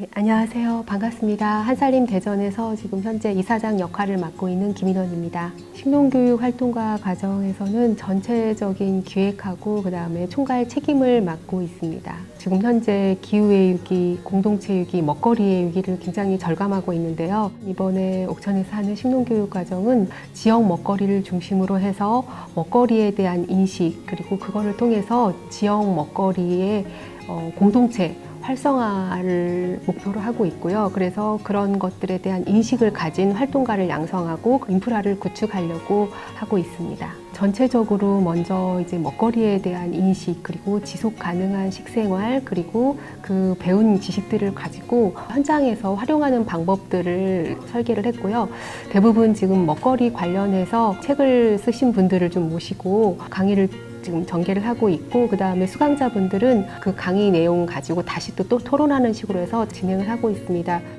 네, 안녕하세요. 반갑습니다. 한살림 대전에서 지금 현재 이사장 역할을 맡고 있는 김인원입니다. 식농교육 활동가 과정에서는 전체적인 기획하고 그다음에 총괄 책임을 맡고 있습니다. 지금 현재 기후의 위기, 공동체 위기, 먹거리의 위기를 굉장히 절감하고 있는데요. 이번에 옥천에서 하는 식농교육 과정은 지역 먹거리를 중심으로 해서 먹거리에 대한 인식 그리고 그거를 통해서 지역 먹거리의 어, 공동체 활성화를 목표로 하고 있고요. 그래서 그런 것들에 대한 인식을 가진 활동가를 양성하고 인프라를 구축하려고 하고 있습니다. 전체적으로 먼저 이제 먹거리에 대한 인식 그리고 지속 가능한 식생활 그리고 그 배운 지식들을 가지고 현장에서 활용하는 방법들을 설계를 했고요. 대부분 지금 먹거리 관련해서 책을 쓰신 분들을 좀 모시고 강의를 지금 전개를 하고 있고 그 다음에 수강자분들은 그 강의 내용 가지고 다시 또, 또 토론하는 식으로 해서 진행을 하고 있습니다.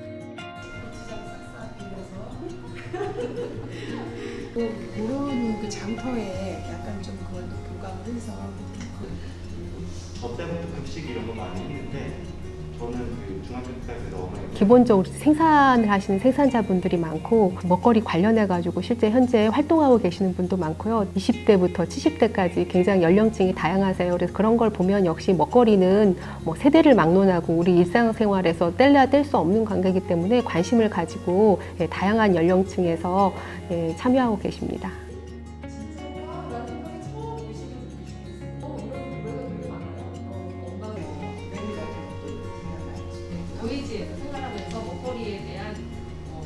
또 그런 그 장터에 약간 좀 그걸 또 교감을 해서 저 때문에 급식 이런 거 많이 했는데 저는 그 어머니 기본적으로 생산을 하시는 생산자분들이 많고 먹거리 관련해 가지고 실제 현재 활동하고 계시는 분도 많고요. 20대부터 70대까지 굉장히 연령층이 다양하세요. 그래서 그런 걸 보면 역시 먹거리는 뭐 세대를 막론하고 우리 일상생활에서 뗄래야 뗄 수 없는 관계이기 때문에 관심을 가지고 예, 다양한 연령층에서 예, 참여하고 계십니다. 먹거리에 대한 어,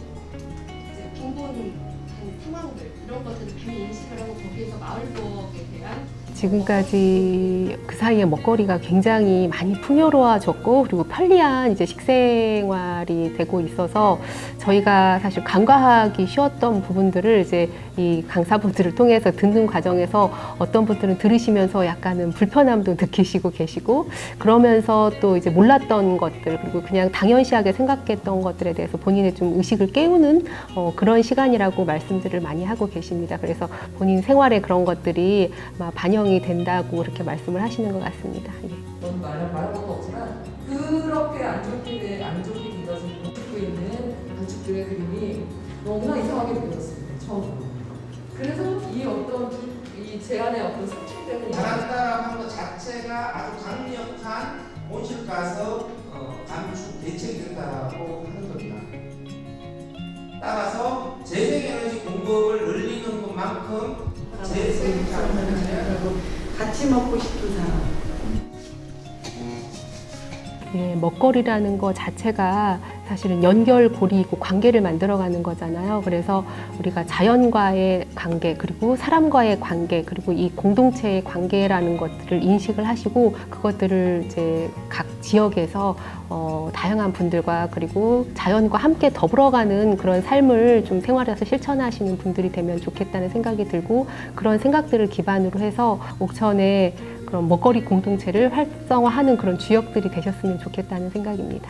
이제 빈곤 한 상황들 이런 것들을 많이 인식을 하고 거기에서 마을 부엌에 대한 지금까지 그 사이에 먹거리가 굉장히 많이 풍요로워졌고 그리고 편리한 이제 식생활이 되고 있어서 저희가 사실 간과하기 쉬웠던 부분들을 이제 이 강사분들을 통해서 듣는 과정에서 어떤 분들은 들으시면서 약간은 불편함도 느끼시고 계시고 그러면서 또 이제 몰랐던 것들 그리고 그냥 당연시하게 생각했던 것들에 대해서 본인의 좀 의식을 깨우는 어, 그런 시간이라고 말씀 들을 많이 하고 계십니다. 그래서 본인 생활에 그런 것들이 반영이 된다고 이렇게 말씀을 하시는 것 같습니다. 예. 넌 말할 말할 것도 없지만 그렇게 안 좋게 돼- 안 좋게 믿어서 붙고 있는 부축들의 그림이 너무나 이상하게 느껴졌습니다 처음으로. 그래서 이 어떤 이 제안의 어떤 상충되는 잘한다라는 것 자체가 아주 강력한 온실가스 어, 감축 대책이 된다고 같이 먹고 싶은 사람. 예, 먹거리라는 것 자체가 사실은 연결고리이고 관계를 만들어가는 거잖아요. 그래서 우리가 자연과의 관계, 그리고 사람과의 관계, 그리고 이 공동체의 관계라는 것들을 인식을 하시고 그것들을 이제 각 지역에서 어, 다양한 분들과 그리고 자연과 함께 더불어가는 그런 삶을 좀 생활에서 실천하시는 분들이 되면 좋겠다는 생각이 들고 그런 생각들을 기반으로 해서 옥천에 그런 먹거리 공동체를 활성화하는 그런 주역들이 되셨으면 좋겠다는 생각입니다.